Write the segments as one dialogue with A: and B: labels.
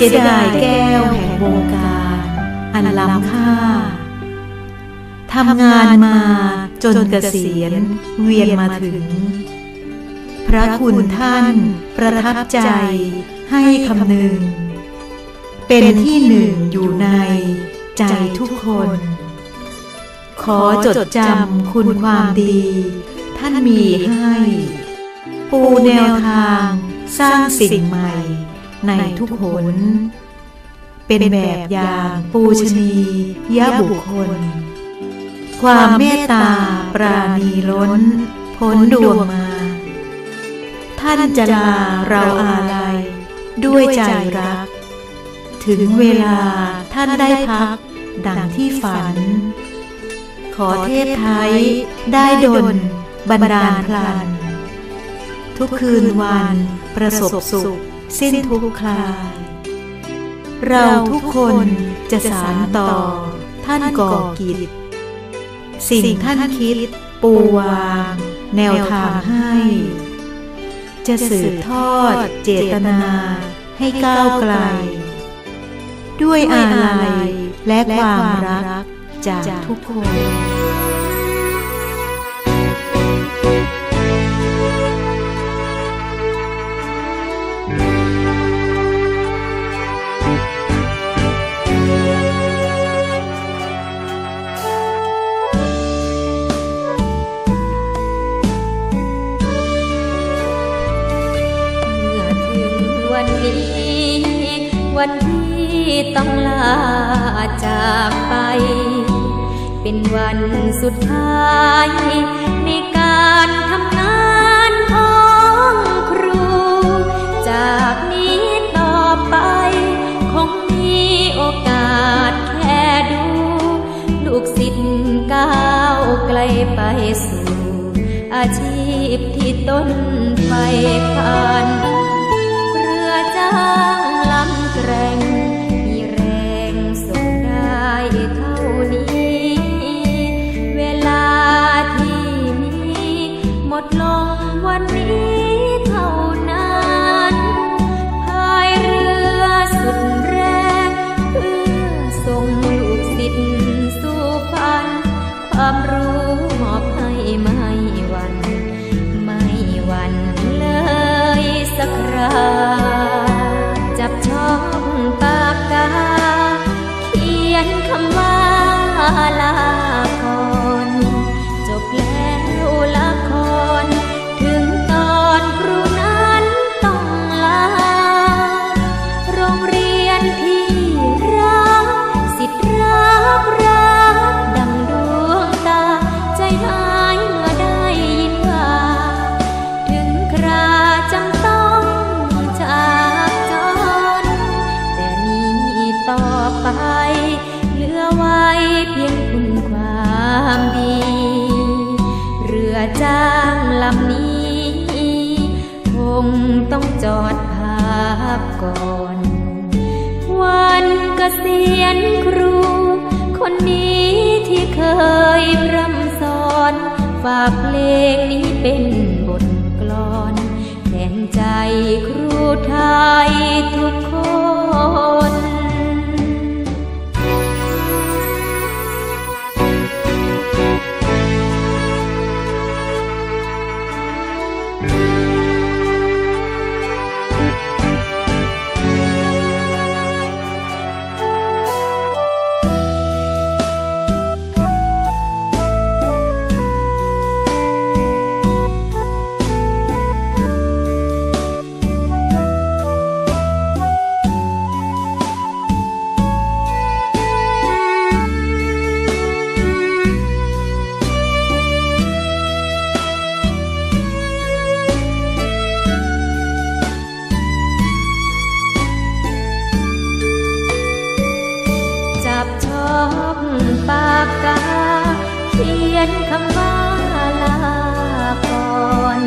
A: สียดายแก้วแห่งวงการ อันล้ำค่าทำงานมาจนเกษียณเวียนมาถึง พระคุณท่านประทับใจให้คำนึง เป็นที่หนึ่งอยู่ในใจทุกคน ขอจดจำคุณความดี ท่านมีให้ ปูแนวทางสร้างสิ่งใหม่ ในทุกหน เป็นแบบอย่างปูชนียบุคคล ความเมตตาปราณีล้น พ้นดวงมา ท่านจะลาเราอาลัย ด้วยใจรัก ถึงเวลาท่านได้พัก ดังที่ฝัน ขอเทพไทยได้ดลบันดาลพลัน ทุกคืนวันประสบสุข สิ้นทุกคลาย เราทุกคนจะสานต่อ ท่านก่อกิจ สิ่งท่านคิด ปูวาง แนวทางให้ จะสืบทอดเจตนาให้ก้าวไกล ด้วยอาลัยและความรักจากทุกคน
B: วันที่ต้องลาจากไป เป็นวันสุดท้ายในการทำงานของครู จากนี้ต่อไป คงมีโอกาสแค่ดู ลูกศิษย์ก้าวไกลไปสู่ อาชีพที่ต้นไฟฝันเรือจ้า ดลง ต้องจอดพักก่อน วันเกษียณครู คนนี้ที่เคยพร่ำสอน ฝากเพลงนี้เป็นบทกลอน แทนใจครูไทยทุกคน ปากกา เขียนคำว่าลาก่อน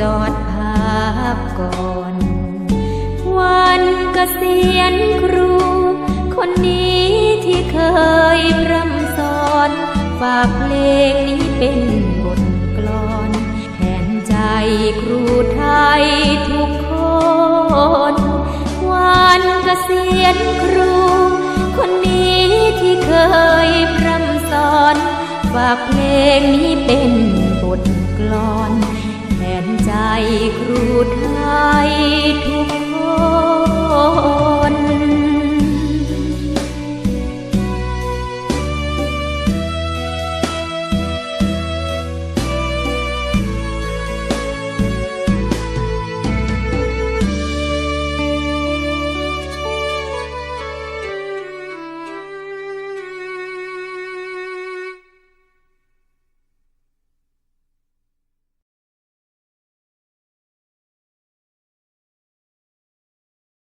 B: จอดพักก่อน วันเกษียณครู คนนี้ที่เคยพร่ำสอน ฝากเพลงนี้เป็นบทกลอนแทนใจครูไทยทุกคน วันเกษียณครู คนนี้ที่เคยพร่ำสอน ฝากเพลงนี้เป็นบทกลอน นใจครูไทยทุกคน